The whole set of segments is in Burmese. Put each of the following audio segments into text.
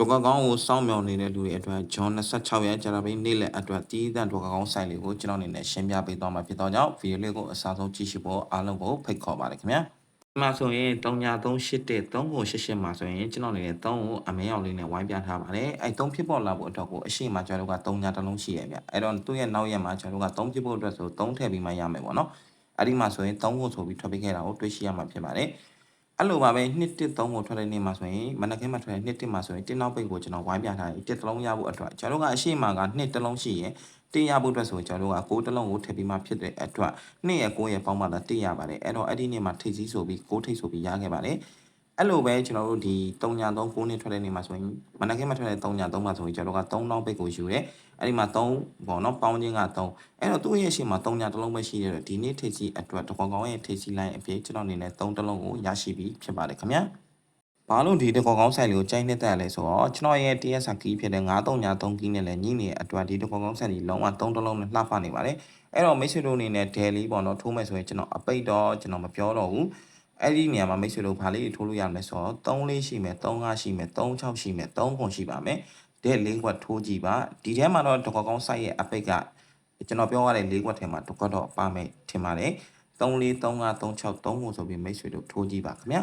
ဒုက္ခကောင်းကိုစောင့်မျှော်နေတဲ့လူတွေအတွက်ဂျွန်26ရက်ကြာပိနေ့လယ်အတွက်တီးတန့်ဒုက္ခကောင်းဆိုင်လေးကိုကျွန်တော်အနေနဲ့ရှင်းပြပေးသွားမှာဖြစ်တော့ကြောင့်ဗီဒီယိုလေးကိုအစားဆုံးကြည့်ရှုဖို့အားလုံးကိုဖိတ်ခေါ်ပါတယ်ခင်ဗျာဒီမှာဆိုရင်3981 3988မှာဆိုရင်ကျွန်တော်အနေနဲ့3ကိုအမဲအောင်လေးနဲ့ဝိုင်းပြထားပါတယ်အဲ3ဖြစ်ပေါ်လာဖို့အတွက်ကိုအရှိမကျွန်တော်တို့က3ညာတစ်လုံးရှိရဗျအဲ့တော့သူ့ရဲ့နောက်ရက်မှာကျွန်တော်တို့က3ဖြစ်ဖို့အတွက်ဆို3ထည့်ပြီးမှရမယ်ပေါ့နော်အဲ့ဒီမှာဆိုရင်3ကိုဆိုပြီးထွက်ပေးခဲ့တာကိုတွေ့ရှိရမှာဖြစ်ပါတယ် အဲ့လိုပါပဲ2 1 3ကိုထွက်တဲ့နေ့မှာဆိုရင်မနက်ခင်းမှာထွက်တဲ့2 1မှာဆိုရင်တင်းနောက်ပိတ်ကိုကျွန်တော်ဝိုင်းပြထားတယ်တစ်တလုံးရဖို့အတွက်ကျွန်တော်တို့ကအရှိမက2တလုံးရှိရင်တင်းရဖို့အတွက်ဆိုကျွန်တော်တို့က6တလုံးကိုထည့်ပြီးမှဖြစ်တဲ့အတွက်2ရဲ့9ရဲ့ပေါင်းမှသာတင်းရပါတယ်အဲ့တော့အဲ့ဒီနေ့မှာထိပ်စည်းဆိုပြီး6ထိပ်ဆိုပြီးရခဲ့ပါတယ် အဲ့လိုပဲကျွန်တော်တို့ဒီ3ညာ3 9နှစ်ထွက်တဲ့နေ့မှာဆိုရင်မနက်ခင်းမှာထွက်တဲ့3ညာ3မှာဆိုရင်ကျွန်တော်တို့က3နောက်ပိတ်ကိုယူတယ်အဲ့ဒီမှာ3ပေါ့နော်ပေါင်းချင်းက3အဲ့တော့သူ့ရဲ့ရှေ့မှာ3ညာတစ်လုံးပဲရှိတဲ့တော့ဒီနေ့ထိပ်စီအတွက်တကောင်ကောင်ရဲ့ထိပ်စီလိုင်းအဖြစ်ကျွန်တော်အနေနဲ့3တစ်လုံးကိုရရှိပြီးဖြစ်ပါတယ်ခင်ဗျာဘာလို့ဒီတကောင်ကောင်ဆိုင်လေးကိုကြိုက်နေတဲ့လဲဆိုတော့ကျွန်တော်ရဲ့ TS ကီးဖြစ်တဲ့9393ကီးနဲ့လည်းညှိနေတဲ့အတွက်ဒီတကောင်ကောင်ဆိုင်လေးလုံးဝ3တစ်လုံးနဲ့လှပနေပါတယ်အဲ့တော့မိတ်ဆွေတို့အနေနဲ့ daily ပေါ့နော်ထိုးမယ်ဆိုရင်ကျွန်တော်အပိတ်တော့ကျွန်တော်မပြောတော့ဘူး အဲ့ဒီနေရာမှာမိတ်ဆွေတို့ဘာလေးထိုးလို့ရမလဲဆိုတော့3လေးရှိမယ်3 5ရှိမယ်3 6ရှိမယ်3ခွန်ရှိပါမယ်တဲ့လေးခွက်ထိုးကြည့်ပါဒီထဲမှာတော့တကောက်ကောင်း site ရဲ့အပိတ်ကကျွန်တော်ပြောရတဲ့လေးခွက်ထဲမှာတကောက်တော့ပါမယ်ထင်ပါတယ်3 4 3 5 3 6 3ကိုဆိုပြီးမိတ်ဆွေတို့ထိုးကြည့်ပါခင်ဗျာ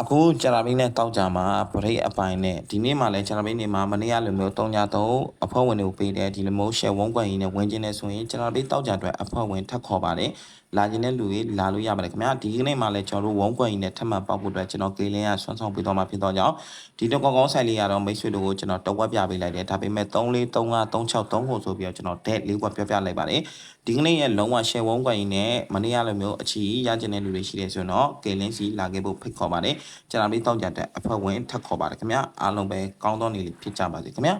အခုဂျာရာဘင်းနဲ့တောက်ကြမှာဗရိတ်အပိုင်းနဲ့ဒီနေ့မှလည်းဂျာရာဘင်းနေမှာမနေ့ကလိုမျိုး3ည3အဖွဲ့ဝင်တွေကိုပေးတယ်ဒီလိုမျိုး share ဝုန်းကွက်ရင်းနဲ့ဝင်ကျင်နေဆိုရင်ဂျာရာဘင်းတောက်ကြအတွက်အဖွဲ့ဝင်ထပ်ခေါ်ပါတယ်လာကျင်တဲ့လူတွေလာလို့ရပါတယ်ခင်ဗျာဒီကနေ့မှလည်းကျွန်တော်တို့ဝုန်းကွက်ရင်းနဲ့ထပ်မံပေါက်ဖို့အတွက်ကျွန်တော်ကေလင်းကဆွမ်းဆောင်ပေးတော့မှာဖြစ်တော့ကြောင့်ဒီတော့ကောင်းကောင်းဆိုင်လေးကတော့မိတ်ဆွေတို့ကိုကျွန်တော်တော့ဝက်ပြပေးလိုက်တယ်ဒါပေမဲ့3 4 3 5 3 6 3ကိုဆိုပြီးတော့ကျွန်တော် dead လေးကွက်ပြပြလိုက်ပါတယ် ဒီကနေ့ရဲ့လုံးဝ share ဝုန်းကွက်ရင်းနဲ့မနေ့ကလိုမျိုးအချီရကျင်တဲ့လူတွေရှိတယ်ဆိုတော့ကေလင်းစီလာခဲ့ဖို့ဖိတ်ခေါ်ပါတယ်ကျွန်တော်လေးတောက်ကြတဲ့အဖွဲ့ဝင်ထပ်ခေါ်ပါတယ်ခင်ဗျာအားလုံးပဲကောင်းသောနေ့လေးဖြစ်ကြပါစေခင်ဗျာ